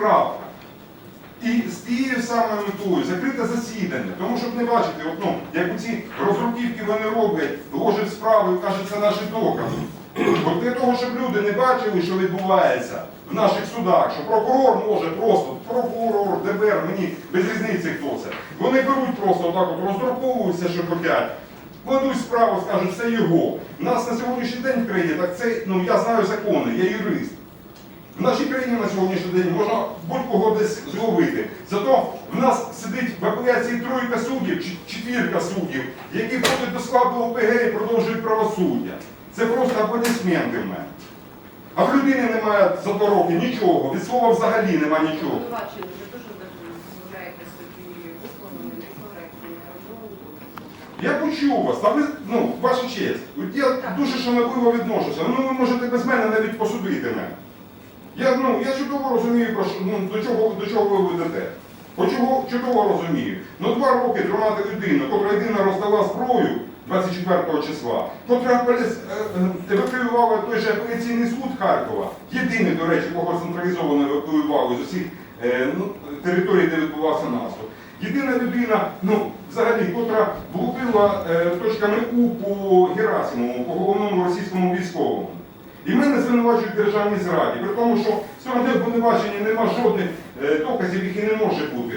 крапка. І з тією самою метою закрите засідання. Тому щоб не бачити, от, ну, як ці розруківки вони роблять, ложать справи і кажуть, це наші докази. От для того, щоб люди не бачили, що відбувається в наших судах, що прокурор може просто, прокурор, ДБР, мені без різниці хто це. Вони беруть просто отак от роздруковуються, що хотять. Кладуть справу, скажуть, це його. У нас на сьогоднішній день в країні, так це, ну я знаю закони, я юрист. В нашій країні на сьогоднішній день можна будь-кого десь зловити. Зато в нас сидить в апеляції тройка суддів, чи четвірка суддів, які входять до складу ОПГ і продовжують правосуддя. Це просто аплодисменти в мене. А в людини немає за два роки нічого, від слова взагалі немає нічого. Я почув вас, та ви, ну, ваша честь. Я дуже шанобливо відношуся. Ну, ви можете без мене навіть посудити мене. Я, ну, я чудово розумію, про що, ну, до, чого, до чого ви ведете. Почого чудово розумію. Ну, два роки тримати людину, котра єдина роздала зброю 24 числа, котра е, е, евакуювала той же апеляційний суд Харкова, єдиний, до речі, кого централізовано евакуювали з усіх е, ну, територій, де відбувався наступ. Єдина людина, ну, взагалі, котра влупила е, точками У по Герасимову, по головному російському військовому. І мене звинувачують в державній зраді, при тому, що в цьому де обвинувачення нема жодних е, доказів, які не може бути.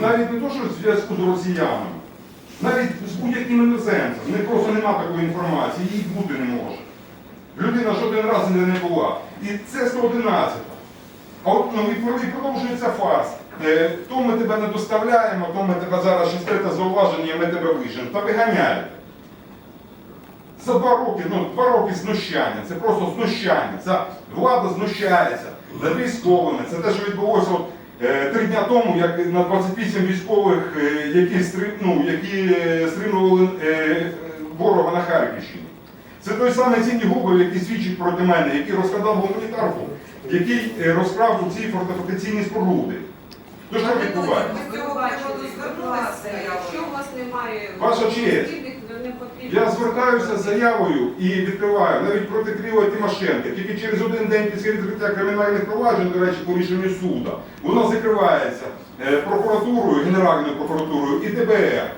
Навіть не то, що в зв'язку з росіянами, навіть з будь-яким іноземцем. Не просто нема такої інформації, її бути не може. Людина жоден раз не була. І це 111. А от ну, і продовжується фарс. Е, то ми тебе не доставляємо, то ми тебе зараз шестите зауваження, ми тебе вижимо. Та виганяєте. За два роки, ну два роки знущання, це просто знущання. Ця влада знущається над військовими. Це те, що відбулося от, е, три дня тому, як на 28 військових, е, які, стри- ну, які е, стримували е, ворога на Харківщині. Це той самий Зіні Губов, який свідчить проти мене, який розкрадав гуманітарку, який е, розкрав ці фортифікаційні споруди. То що відбувається? У Ваша честь. відповідних, то не потрібно. Я звертаюся з заявою і відкриваю навіть проти Кріла Тимошенка. Тільки через один день після відкриття кримінальних проваджень, до речі, по рішенню суду, вона закривається е, прокуратурою, Генеральною прокуратурою і ДБР.